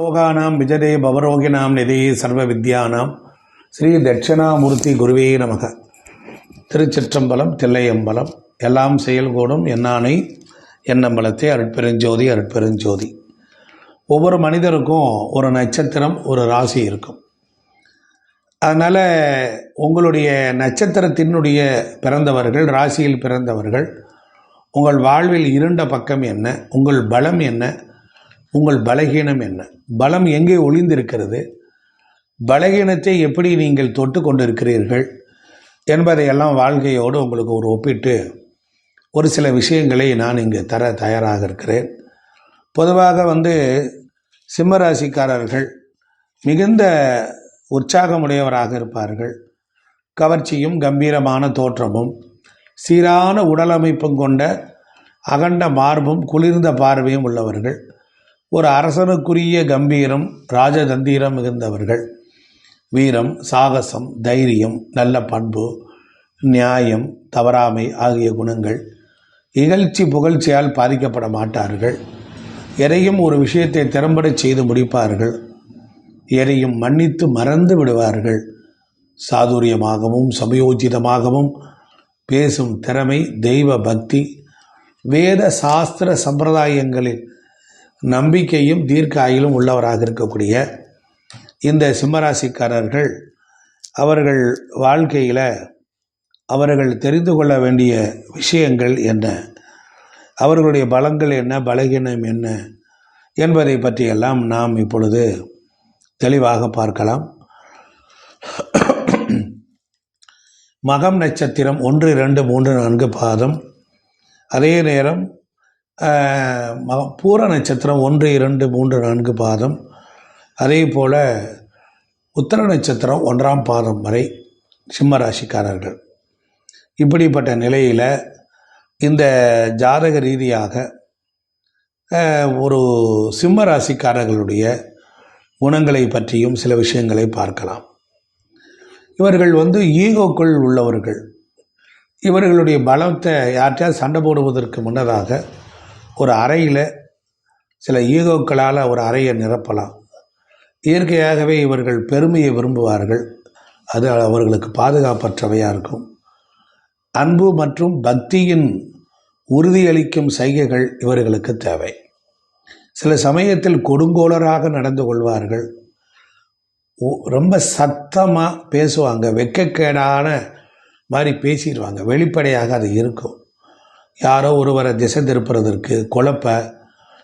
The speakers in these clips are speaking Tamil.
யோகானாம் விஜதே பவரோகிணாம் நிதி சர்வ வித்யானாம் ஸ்ரீ தட்சிணாமூர்த்தி குருவே நமக. திருச்சிற்றம்பலம் தில்லையம்பலம் எல்லாம் செயல்கூடும் என்னானை எண்ணம்பலத்தை அருட்பெருஞ்சோதி அருட்பெருஞ்சோதி. ஒவ்வொரு மனிதருக்கும் ஒரு நட்சத்திரம் ஒரு ராசி இருக்கும். அதனால் உங்களுடைய நட்சத்திரத்தினுடைய பிறந்தவர்கள் ராசியில் பிறந்தவர்கள் உங்கள் வாழ்வில் இருண்ட பக்கம் என்ன உங்கள் பலம் என்ன உங்கள் பலகீனம் என்ன? பலம் எங்கே ஒளிந்திருக்கிறது? பலகீனத்தை எப்படி நீங்கள் தொட்டு கொண்டிருக்கிறீர்கள்? என்பதையெல்லாம் வாழ்க்கையோடு உங்களுக்கு ஒரு ஒப்பிட்டு ஒரு சில விஷயங்களை நான் இங்கு தர தயாராக இருக்கிறேன். பொதுவாக வந்து சிம்மராசிக்காரர்கள் மிகுந்த உற்சாகமுடையவராக இருப்பார்கள். கவர்ச்சியும் கம்பீரமான தோற்றமும் சீரான உடலமைப்பும் கொண்ட அகண்ட மார்பும் குளிர்ந்த பார்வையும் உள்ளவர்கள். ஒரு அரசனுக்குரிய கம்பீரம் ராஜதந்திரம் மிகுந்தவர்கள். வீரம் சாகசம் தைரியம் நல்ல பண்பு நியாயம் தவறாமை ஆகிய குணங்கள் இகழ்ச்சி புகழ்ச்சியால் பாதிக்கப்பட மாட்டார்கள். எதையும் ஒரு விஷயத்தை திறம்பட செய்து முடிப்பார்கள். எதையும் மன்னித்து மறந்து விடுவார்கள். சாதுரியமாகவும் சமயோஜிதமாகவும் பேசும் திறமை தெய்வ பக்தி வேத சாஸ்திர சம்பிரதாயங்களில் நம்பிக்கையும் தீர்க்க ஆயிலும் உள்ளவராக இருக்கக்கூடிய இந்த சிம்மராசிக்காரர்கள் அவர்கள் வாழ்க்கையில் அவர்கள் தெரிந்து கொள்ள வேண்டிய விஷயங்கள் என்ன? அவர்களுடைய பலங்கள் என்ன? பலகீனம் என்ன? என்பதை பற்றியெல்லாம் நாம் இப்பொழுது தெளிவாக பார்க்கலாம். மகம் நட்சத்திரம் ஒன்று இரண்டு மூன்று நான்கு பாதம். அதே நேரம் பூர நட்சத்திரம் ஒன்று இரண்டு மூன்று நான்கு பாதம். அதே போல் உத்தர நட்சத்திரம் ஒன்றாம் பாதம் வரை சிம்ம ராசிக்காரர்கள் இப்படிப்பட்ட நிலையில் இந்த ஜாதக ரீதியாக ஒரு சிம்ம ராசிக்காரர்களுடைய குணங்களை பற்றியும் சில விஷயங்களை பார்க்கலாம். இவர்கள் வந்து ஈகோக்குள் உள்ளவர்கள். இவர்களுடைய பலத்தை யார்கிட்டையாவது சண்டை போடுவதற்கு முன்னதாக ஒரு அறையில் சில ஈகோக்களால் ஒரு அறையை நிரப்பலாம். இயற்கையாகவே இவர்கள் பெருமையை விரும்புவார்கள். அது அவர்களுக்கு பாதுகாப்பற்றவையாக இருக்கும். அன்பு மற்றும் பக்தியின் உறுதியளிக்கும் சைகைகள் இவர்களுக்கு தேவை. சில சமயத்தில் கொடுங்கோலராக நடந்து கொள்வார்கள். ரொம்ப சத்தமாக பேசுவாங்க. வெட்கக்கேடான மாதிரி பேசிடுவாங்க. வெளிப்படையாக அது இருக்கும். யாரோ ஒருவரை திசை திருப்புறதற்கு குழப்ப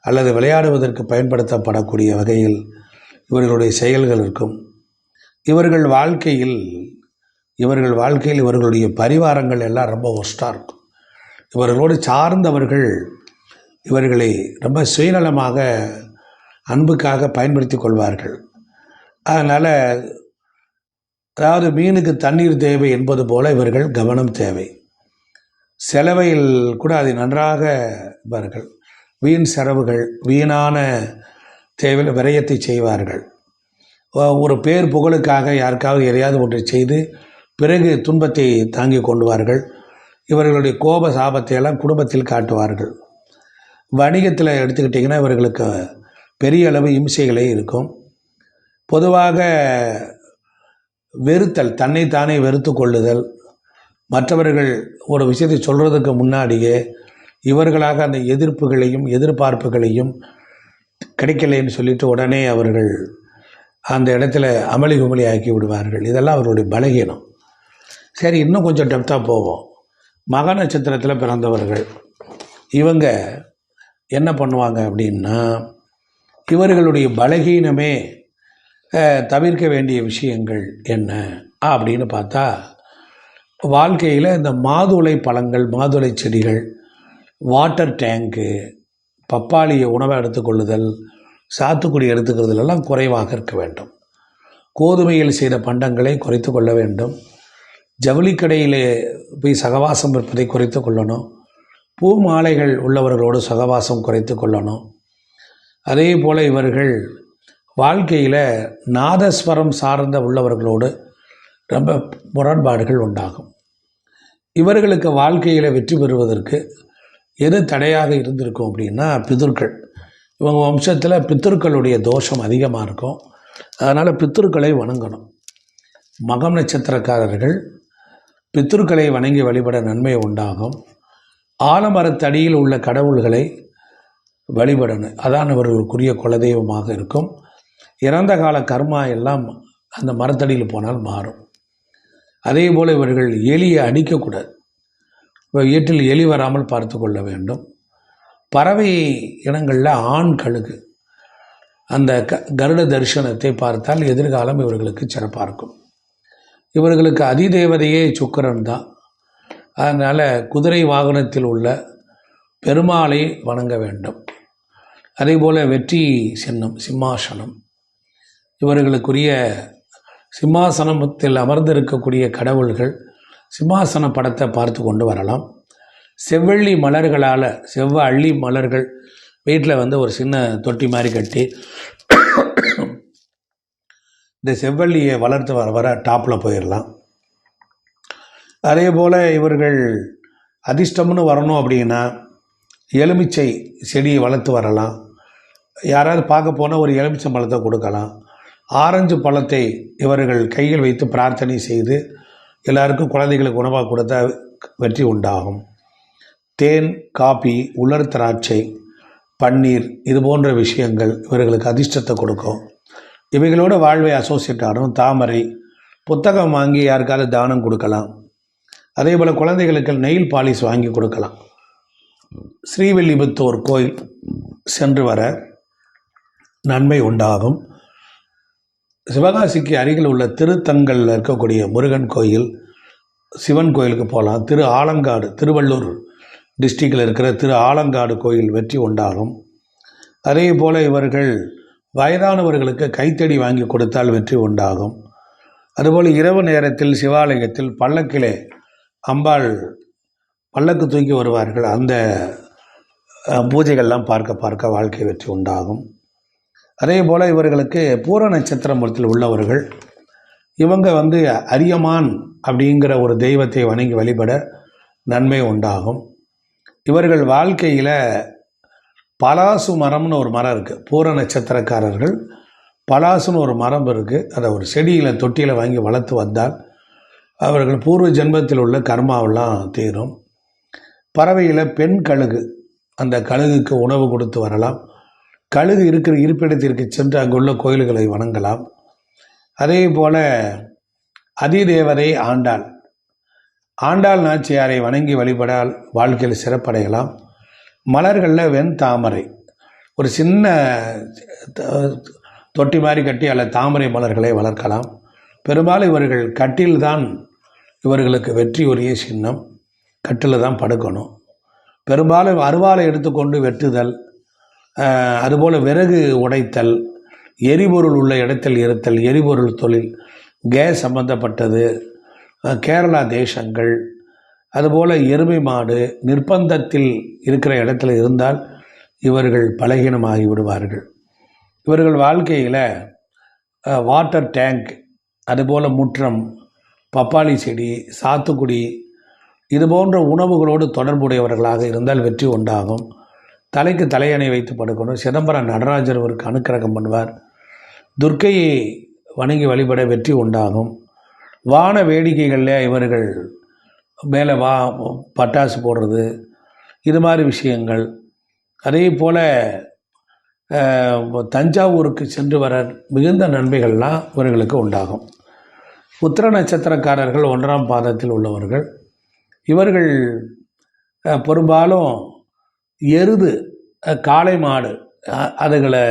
அல்லது விளையாடுவதற்கு பயன்படுத்தப்படக்கூடிய வகையில் இவர்களுடைய செயல்கள் இருக்கும். இவர்கள் வாழ்க்கையில் இவர்கள் வாழ்க்கையில் இவர்களுடைய பரிவாரங்கள் எல்லாம் ரொம்ப ஒஸ்டாக இருக்கும். இவர்களோடு சார்ந்தவர்கள் இவர்களை ரொம்ப சுயநலமாக அன்புக்காக பயன்படுத்தி கொள்வார்கள். அதனால் அதாவது மீனுக்கு தண்ணீர் தேவை என்பது போல இவர்கள் கவனம் தேவை. செலவையில் கூட அதை நன்றாக இருப்பார்கள் வீண் செலவுகள் வீணான தேவையில் விரயத்தை செய்வார்கள். ஒரு பேர் புகழுக்காக யாருக்காவது எதையாவது ஒன்றை செய்து பிறகு துன்பத்தை தாங்கி கொண்டுவார்கள் இவர்களுடைய கோப சாபத்தை எல்லாம் குடும்பத்தில் காட்டுவார்கள். வணிகத்தில் எடுத்துக்கிட்டிங்கன்னா இவர்களுக்கு பெரிய அளவு இம்சைகளே இருக்கும். பொதுவாக வெறுத்தல் தன்னைத்தானே வெறுத்து கொள்ளுதல் மற்றவர்கள் ஒரு விஷயத்தை சொல்கிறதுக்கு முன்னாடியே இவர்களாக அந்த எதிர்ப்புகளையும் எதிர்பார்ப்புகளையும் கிடைக்கலைன்னு சொல்லிட்டு உடனே அவர்கள் அந்த இடத்துல அமளி குமளி ஆக்கி விடுவார்கள். இதெல்லாம் அவர்களுடைய பலகீனம். சரி இன்னும் கொஞ்சம் டெப்த்தாக போவோம். மக நட்சத்திரத்தில் பிறந்தவர்கள். இவங்க என்ன பண்ணுவாங்க அப்படின்னா இவர்களுடைய பலகீனமே தவிர்க்க வேண்டிய விஷயங்கள் என்ன? அப்படின்னு பார்த்தா வாழ்க்கையில் இந்த மாதுளை பழங்கள் மாதுளை செடிகள் வாட்டர் டேங்க்கு பப்பாளியை உணவை எடுத்துக்கொள்ளுதல் சாத்துக்குடி எடுத்துக்கிறதுலெல்லாம் குறைவாக இருக்க வேண்டும். கோதுமையில் செய்த பண்டங்களை குறைத்து கொள்ள வேண்டும். ஜவுளிக்கடையிலே போய் சகவாசம் இருப்பதை குறைத்து கொள்ளணும். பூ மாலைகள் உள்ளவர்களோடு சகவாசம் குறைத்து கொள்ளணும். அதே போல் இவர்கள் வாழ்க்கையில் நாதஸ்வரம் சார்ந்த உள்ளவர்களோடு ரொம்ப முரண்பாடுகள் உண்டாகும். இவர்களுக்கு வாழ்க்கையில் வெற்றி பெறுவதற்கு எது தடையாக இருந்திருக்கும் அப்படின்னா பிதுர்கள். இவங்க வம்சத்தில் பித்தர்களுடைய தோஷம் அதிகமாக இருக்கும். அதனால் பித்தர்களை வணங்கணும். மகம் நட்சத்திரக்காரர்கள் பித்தர்களை வணங்கி வழிபட நன்மை உண்டாகும். ஆலமரத்தடியில் உள்ள கடவுள்களை வழிபடணும். அதான் இவர்களுக்குரிய குலதெய்வமாக இருக்கும். இறந்த கால கர்மா எல்லாம் அந்த மரத்தடியில் போனால் மாறும். அதே போல் இவர்கள் எலியை அடிக்கக்கூடாது. வீட்டில் எலி வராமல் பார்த்து கொள்ள வேண்டும். பறவை இனங்களில் ஆண் கழுகு. அந்த க கருட தரிசனத்தை பார்த்தால் எதிர்காலம் இவர்களுக்கு சிறப்பாக இருக்கும். இவர்களுக்கு அதிதேவதையே சுக்கிரன் தான். அதனால் குதிரை வாகனத்தில் உள்ள பெருமாளை வணங்க வேண்டும். அதே போல் வெற்றி சின்னம் சிம்மாசனம். இவர்களுக்குரிய சிம்மாசனத்தில் அமர்ந்திருக்கக்கூடிய கடவுள்கள் சிம்மாசன படத்தை பார்த்து கொண்டு வரலாம். செவ்வள்ளி மலர்களால் செவ்வ அள்ளி மலர்கள் வீட்டில் வந்து ஒரு சின்ன தொட்டி மாதிரி கட்டி இந்த செவ்வள்ளியை வளர்த்து வர வர டாப்பில் போயிடலாம். அதே போல் இவர்கள் அதிர்ஷ்டம்னு வரணும் அப்படின்னா எலுமிச்சை செடியை வளர்த்து வரலாம். யாராவது பார்க்க போனால் ஒரு எலுமிச்சை பழத்தை கொடுக்கலாம். ஆரஞ்சு பழத்தை இவர்கள் கையில் வைத்து பிரார்த்தனை செய்து எல்லாருக்கும் குழந்தைகளுக்கு உணவாக கொடுத்தா வெற்றி உண்டாகும். தேன் காபி உலர் திராட்சை பன்னீர் இது போன்ற விஷயங்கள் இவர்களுக்கு அதிர்ஷ்டத்தை கொடுக்கும். இவைகளோட வாழ்வை அசோசியேட் ஆகணும் தாமரை புத்தகம் வாங்கி யாருக்காவது தானம் கொடுக்கலாம். அதே போல் குழந்தைகளுக்கு நெயில் பாலிஷ் வாங்கி கொடுக்கலாம். ஸ்ரீவில்லிபுத்தூர் கோயில் சென்று வர நன்மை உண்டாகும். சிவகாசிக்கு அருகில் உள்ள திருத்தங்கலில் இருக்கக்கூடிய முருகன் கோயில் சிவன் கோயிலுக்கு போகலாம் திரு ஆலங்காடு திருவள்ளூர் டிஸ்ட்ரிக்டில் இருக்கிற திரு ஆலங்காடு கோயில் வெற்றி உண்டாகும். அதே போல் இவர்கள் வயதானவர்களுக்கு கைத்தடி வாங்கி கொடுத்தால் வெற்றி உண்டாகும். அதுபோல் இரவு நேரத்தில் சிவாலயத்தில் பல்லக்கிலே அம்பாள் பல்லக்கு தூக்கி வருவார்கள். அந்த பூஜைகள்லாம் பார்க்க பார்க்க வாழ்க்கை வெற்றி உண்டாகும். அதே போல் இவர்களுக்கு பூர நட்சத்திரத்தில் உள்ளவர்கள் இவங்க வந்து அரியமான் அப்படிங்கிற ஒரு தெய்வத்தை வணங்கி வழிபட நன்மை உண்டாகும். இவர்கள் வாழ்க்கையில் பலாசு மரம்னு ஒரு மரம் இருக்குது பூர நட்சத்திரக்காரர்கள் பலாசுன்னு ஒரு மரம் இருக்குது அதை ஒரு செடியில் தொட்டியில் வாங்கி வளர்த்து வந்தால் அவர்கள் பூர்வ ஜென்மத்தில் உள்ள கர்மாவெல்லாம் தீரும். பறவையில் பெண் கழுகு அந்த கழுகுக்கு உணவு கொடுத்து வரலாம். கழுகு இருக்கிற இருப்பிடத்திற்கு சென்று அங்குள்ள கோயில்களை வணங்கலாம். அதே போல அதிதேவதை ஆண்டாள். ஆண்டாள் நாச்சியாரை வணங்கி வழிபடால் வாழ்க்கையில் சிறப்படையலாம். மலர்களில் வெண் தாமரை. ஒரு சின்ன தொட்டி மாதிரி கட்டி அதில் தாமரை மலர்களை வளர்க்கலாம். பெரும்பாலும் இவர்கள் கட்டில்தான் இவர்களுக்கு வெற்றி உரிய சின்னம். கட்டில் தான் படுக்கணும். பெரும்பாலும் அருவாளை எடுத்துக்கொண்டு வெட்டுதல் அதுபோல் விறகு உடைத்தல் எரிபொருள் உள்ள இடத்தில் இருத்தல் எரிபொருள் தொழில் கேஸ் சம்பந்தப்பட்டது கேரளா தேசங்கள் அதுபோல் எருமை மாடு நிர்பந்தத்தில் இருக்கிற இடத்துல இருந்தால் இவர்கள் பலகீனமாகி விடுவார்கள். இவர்கள் வாழ்க்கையில் வாட்டர் டேங்க் அதுபோல் முற்றம் பப்பாளி செடி சாத்துக்குடி இது போன்ற உணவுகளோடு தொடர்புடையவர்களாக இருந்தால் வெற்றி உண்டாகும். தலைக்கு தலையணை வைத்து படுக்கணும். சிதம்பரம் நடராஜர் இவருக்கு அனுக்கிரகம் பண்ணுவார். துர்க்கையை வணங்கி வழிபட வெற்றி உண்டாகும். வான வேடிக்கைகளில் இவர்கள் மேலே வா பட்டாசு போடுறது இது மாதிரி விஷயங்கள். அதே போல் தஞ்சாவூருக்கு சென்று வர மிகுந்த நன்மைகள்லாம் இவர்களுக்கு உண்டாகும். உத்திர நட்சத்திரக்காரர்கள் ஒன்றாம் பாதத்தில் உள்ளவர்கள். இவர்கள் பெரும்பாலும் எருது காளை மாடு அதுகளை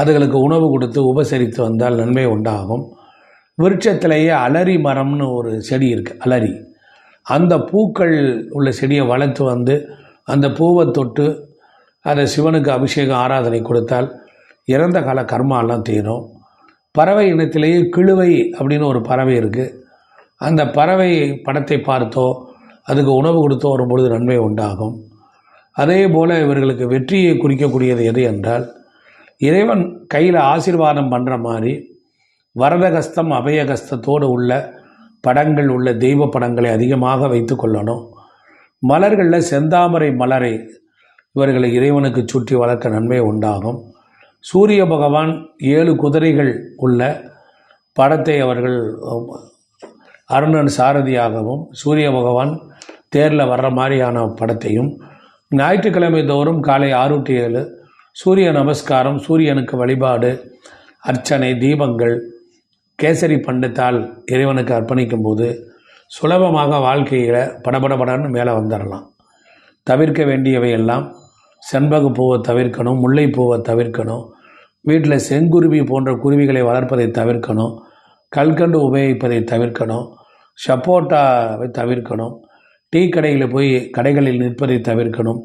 அதுகளுக்கு உணவு கொடுத்து உபசரித்து வந்தால் நன்மை உண்டாகும். விருட்சத்திலேயே அலரி மரம்னு ஒரு செடி இருக்குது அலரி. அந்த பூக்கள் உள்ள செடியை வளர்த்து வந்து அந்த பூவை தொட்டு அதை சிவனுக்கு அபிஷேகம் ஆராதனை கொடுத்தால் இறந்த கால கர்மாலாம் தீரும். பறவை இனத்திலேயே கிழுவை அப்படின்னு ஒரு பறவை இருக்குது அந்த பறவை படத்தை பார்த்தோ அதுக்கு உணவு கொடுத்தோ வரும்பொழுது நன்மை உண்டாகும். அதே போல் இவர்களுக்கு வெற்றியை குறிக்கக்கூடியது எது என்றால் இறைவன் கையில் ஆசீர்வாதம் பண்ணுற மாதிரி வரதகஸ்தம் அபயகஸ்தத்தோடு உள்ள படங்கள் உள்ள தெய்வ படங்களை அதிகமாக வைத்து கொள்ளணும். மலர்களில் செந்தாமரை மலரை இவர்களை இறைவனுக்கு சுற்றி வளர்க்க நன்மை உண்டாகும். சூரிய பகவான் ஏழு குதிரைகள் உள்ள படத்தை அவர்கள் அருணன் சாரதியாகவும் சூரிய பகவான் தேரில் வர்ற மாதிரியான படத்தையும் ஞாயிற்றுக்கிழமை தோறும் காலை ஆறு டு ஏழு சூரிய நமஸ்காரம் சூரியனுக்கு வழிபாடு அர்ச்சனை தீபங்கள் கேசரி பண்டத்தால் இறைவனுக்கு அர்ப்பணிக்கும் போது சுலபமாக வாழ்க்கையில் படபடபடன்னு மேலே வந்துடலாம் தவிர்க்க வேண்டியவை எல்லாம் செண்பக பூவை தவிர்க்கணும் முல்லைப்பூவை தவிர்க்கணும் வீட்டில் செங்குருவி போன்ற குருவிகளை வளர்ப்பதை தவிர்க்கணும் கல்கண்டு உபயோகிப்பதை தவிர்க்கணும் சப்போட்டாவை தவிர்க்கணும் டீ கடையில் போய் கடைகளில் நிற்பதை தவிர்க்கணும்.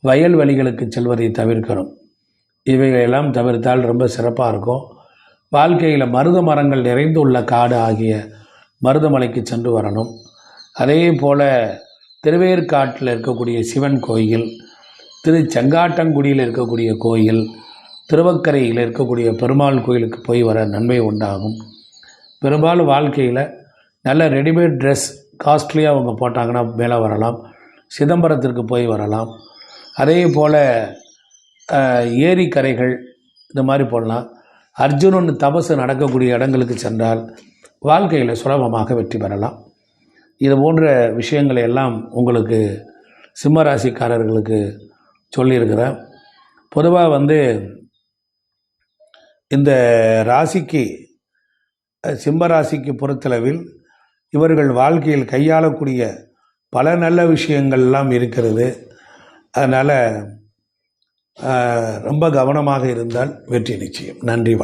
வயல் வழிகளுக்கு செல்வதை தவிர்க்கணும். இவைகளெல்லாம் தவிர்த்தால் ரொம்ப சிறப்பாக இருக்கும். வாழ்க்கையில் மருத மரங்கள் நிறைந்துள்ள காடு ஆகிய மருதமலைக்கு சென்று வரணும். அதே போல் திருவேற்காட்டில் இருக்கக்கூடிய சிவன் கோயில் திரு செங்காட்டங்குடியில் இருக்கக்கூடிய கோயில் திருவக்கரையில் இருக்கக்கூடிய பெருமாள் கோயிலுக்கு போய் வர நன்மை உண்டாகும். பெரும்பாலும் வாழ்க்கையில் நல்ல ரெடிமேட் ட்ரெஸ் காஸ்ட்லியாக அவங்க போட்டாங்கன்னா மேலே வரலாம். சிதம்பரத்திற்கு போய் வரலாம். அதே போல் ஏரி கரைகள் இந்த மாதிரி போடலாம். அர்ஜுனன் தபசு நடக்கக்கூடிய இடங்களுக்கு சென்றால் வாழ்க்கையில் சுலபமாக வெற்றி பெறலாம். இது போன்ற விஷயங்களை எல்லாம் உங்களுக்கு சிம்மராசிக்காரர்களுக்கு சொல்லியிருக்கிறேன். பொதுவாக வந்து இந்த ராசிக்கு சிம்மராசிக்கு சிம்ம ராசிக்கு பொறுத்தளவில் இவர்கள் வாழ்க்கையில் கையாளக்கூடிய பல நல்ல விஷயங்கள்லாம் இருக்கிறது. அதனால் ரொம்ப கவனமாக இருந்தால் வெற்றி நிச்சயம். நன்றி வணக்கம்.